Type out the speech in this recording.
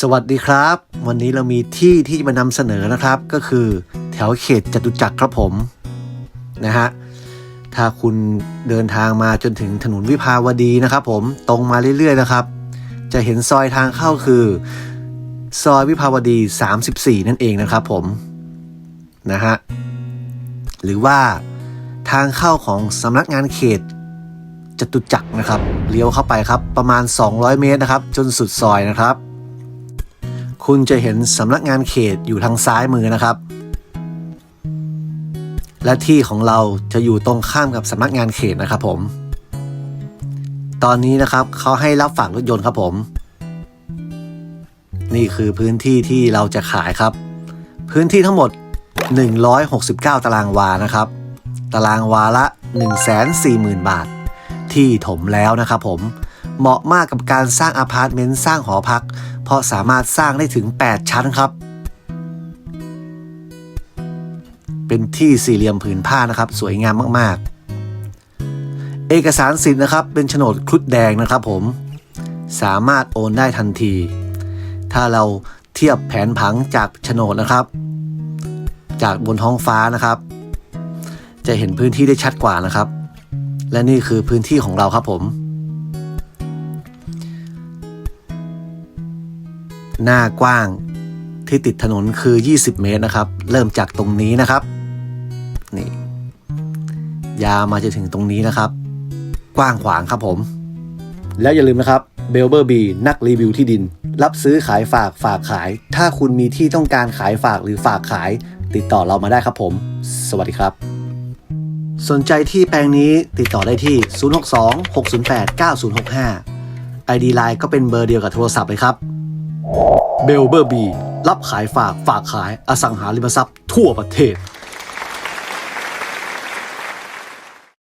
สวัสดีครับ วันนี้เรามีที่ที่จะมานำเสนอนะครับ ก็คือแถวเขตจตุจักรครับผมนะฮะถ้าคุณเดินทางมาจนถึงถนนวิภาวดีนะครับ ผมตรงมาเรื่อยๆนะครับ จะเห็นซอยทางเข้าคือ ซอยวิภาวดี 34 นั่นเองนะครับ ผมนะฮะหรือว่าทางเข้าของสำนักงานเขตจตุจักรนะครับเลี้ยวเข้าไปครับประมาณ 200 เมตรนะครับ จนสุดซอยนะครับ คุณจะเห็นสำนักงานเขตอยู่ทางซ้ายมือนะครับ และที่ของเราจะอยู่ตรงข้ามกับสำนักงานเขตนะครับผม ตอนนี้นะครับเขาให้รับฝากรถยนต์ครับผม นี่คือพื้นที่ที่เราจะขายครับ พื้นที่ทั้งหมด 169 ตารางวานะครับ ตารางวาละ 140,000 บาท ที่ถมแล้วนะครับผม เหมาะมากกับการสร้างอพาร์ตเมนต์สร้างหอพัก เพราะสามารถสร้างได้ถึง 8 ชั้นครับ เป็นที่สี่เหลี่ยมผืนผ้านะครับ สวยงามมากๆ เอกสารสิทธิ์นะครับ เป็นโฉนดครุฑแดงนะครับผมสามารถโอนได้ทันที ถ้าเราเทียบแผนผังจากโฉนดนะครับ จากบนท้องฟ้านะครับ จะเห็นพื้นที่ได้ชัดกว่านะครับ และนี่คือพื้นที่ของเราครับผม หน้ากว้างที่ติดถนนคือ 20 เมตรนะครับ เริ่มจากตรงนี้นะครับ นี่ ยาวมาจะถึงตรงนี้นะครับ กว้างขวางครับผม แล้วอย่าลืมนะครับเบลเบอร์บีนักรีวิวที่ดิน รับซื้อขายฝากฝากขาย ถ้าคุณมีที่ต้องการขายฝากหรือฝากขาย ติดต่อเรามาได้ครับผม สวัสดีครับ สนใจที่แปลงนี้ติดต่อได้ที่ 062 608 9065 ID Line ก็เป็นเบอร์เดียวกับโทรศัพท์เลยครับ เบลเบอร์บี รับขายฝากฝากขายอสังหาริมทรัพย์ทั่วประเทศ